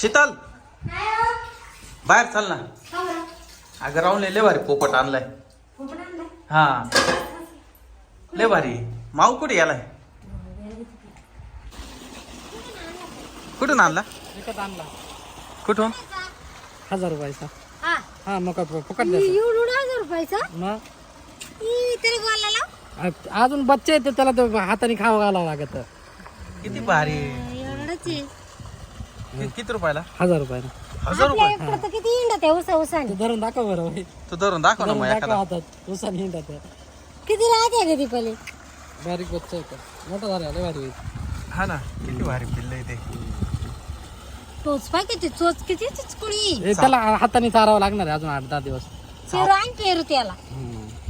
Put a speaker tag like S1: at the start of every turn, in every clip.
S1: शीतल! बाहेर चाल ना. अगं राहून लय भारी पोपट आणलाय. हा. लय भारी. माऊ कुठे यालाय? कुठून आणला?
S2: विकत आणला.
S1: कुठून?
S2: हजार रुपयाचा.
S3: हा.
S2: हा मग फुकट द्यायचा
S3: एवढून हजार रुपयाचा?
S2: मग?
S3: ई, तरी बोलायला
S2: आ- अजून बच्चे येते त्याला तो हाताने खावं घालावं लागत.
S1: किती भारी.
S3: एवढंच आहे.
S1: कि- किती रुपयाला?
S2: हजार रुपयाला.
S1: हजार
S3: आपल्या
S1: रुपये
S3: तर किती इंडत आहे उसा उसाने?
S2: ते धरून दाखव बरं.
S1: तू धरून दाखव ना
S2: धरून
S1: मग
S2: दाखव
S1: एखादा.
S2: हातात. उसाने.
S3: किती राहते पहिले
S2: बारीक बच्चा आहे का मोठा झाला लय भारी होईल.
S1: हा ना किती भारी पिल्ल आहे ते.
S3: टोच पाय किती चोच किती चिचकुळी
S2: हे त्याला हाताने चारावं लागणार आहे अजून आठ दहा दिवस.
S3: पेरू आणि पेरू त्याला.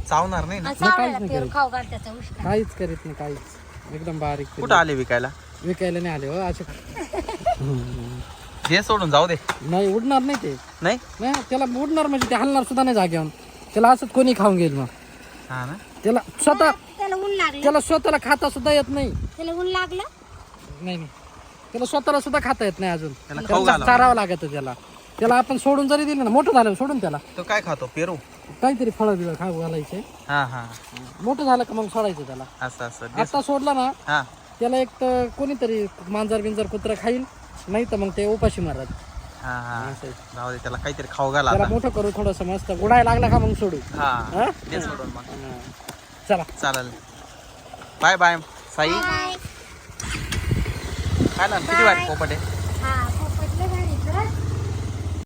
S1: चावणार नाही ना?
S3: आणि चावलेला पेरू खाऊ घाल त्याचा उष्टा
S2: काहीच करीत नाही काहीच. एकदम बारीक
S1: कुठं आले विकायला?
S2: विकायला नाही आले हो असे
S1: हे सोडून जाऊ दे.
S2: नाही उडणार नाही ते.
S1: नाही?
S2: नाही त्याला उडणार म्हणजे ते हलणार सुद्धा नाही जागेवर. त्याला असंच कोणी खाऊन घेईल मग.
S1: हा ना?
S2: त्याला स्वतः
S3: त्याला ऊन लागलं.
S2: त्याला स्वतःला खाता सुद्धा येत नाही.
S3: त्याला ऊन लागलं?
S2: नाही नाही. त्याला स्वतःला सुद्धा खाता येत नाही अजून.
S1: त्याला खाऊ
S2: त्याला
S1: घालावं
S2: चारावं लागत त्याला. त्याला आपण सोडून जरी दिलं ना मोठं झालं सोडून त्याला.
S1: तो काय खातो? पेरू?
S2: काहीतरी फळं बिळं खाऊ घालायचे.
S1: हा हा.
S2: मोठं झालं का मग सोडायचं त्याला.
S1: असं असं. दे-
S2: आता सोडला ना
S1: हा.
S2: त्याला एक तर कोणीतरी मांजर बिंजर कुत्रा खाईल. नाही तर मग ते उपाशी मारत
S1: हा हा.
S2: असं आहे.
S1: जाऊ दे त्याला काहीतरी खाऊ घाला
S2: त्याला
S1: आता.
S2: मोठं करू थोडस मस्त. गुडायला लागला का मग सोडू?
S1: हा
S2: हा?
S1: दे सोडून मग.
S2: चला.
S1: चालेल. Bye bye Sai. काय ना किती वाट पोपट? आहे